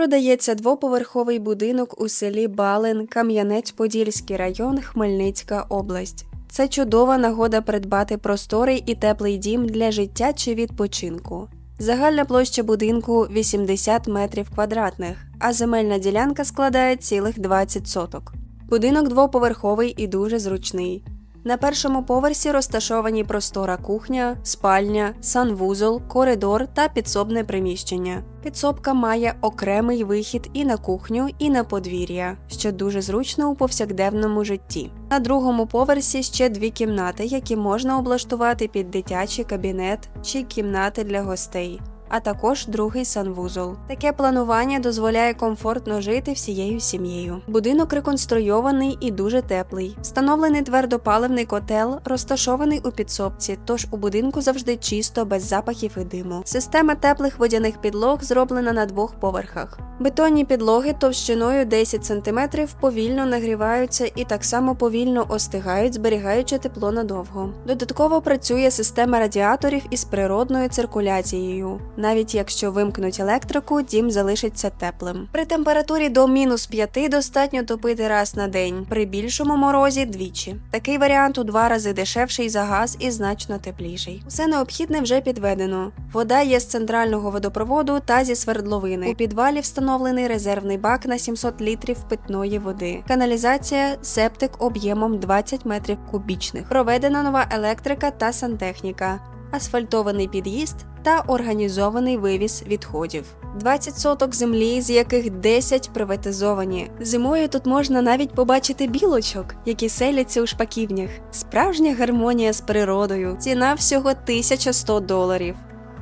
Продається двоповерховий будинок у селі Балин, Кам'янець-Подільський район, Хмельницька область. Це чудова нагода придбати просторий і теплий дім для життя чи відпочинку. Загальна площа будинку 80 метрів квадратних, а земельна ділянка складає цілих 20 соток. Будинок двоповерховий і дуже зручний. На першому поверсі розташовані простора кухня, спальня, санвузол, коридор та підсобне приміщення. Підсобка має окремий вихід і на кухню, і на подвір'я, що дуже зручно у повсякденному житті. На другому поверсі ще дві кімнати, які можна облаштувати під дитячий кабінет чи кімнати для гостей. А також другий санвузол. Таке планування дозволяє комфортно жити всією сім'єю. Будинок реконструйований і дуже теплий. Встановлений твердопаливний котел, розташований у підсобці, тож у будинку завжди чисто, без запахів і диму. Система теплих водяних підлог зроблена на двох поверхах. Бетонні підлоги товщиною 10 см повільно нагріваються і так само повільно остигають, зберігаючи тепло надовго. Додатково працює система радіаторів із природною циркуляцією. Навіть якщо вимкнуть електрику, дім залишиться теплим. При температурі до мінус 5 достатньо топити раз на день, при більшому морозі двічі. Такий варіант у два рази дешевший за газ і значно тепліший. Все необхідне вже підведено. Вода є з центрального водопроводу та зі свердловини. У підвалі встановлений резервний бак на 700 літрів питної води. Каналізація, септик об'ємом 20 метрів кубічних. Проведена нова електрика та сантехніка асфальтований під'їзд та організований вивіз відходів. 20 соток землі, з яких 10 приватизовані. Зимою тут можна навіть побачити білочок, які селяться у шпаківнях. Справжня гармонія з природою. Ціна всього 1100 доларів.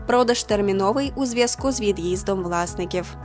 Продаж терміновий у зв'язку з від'їздом власників.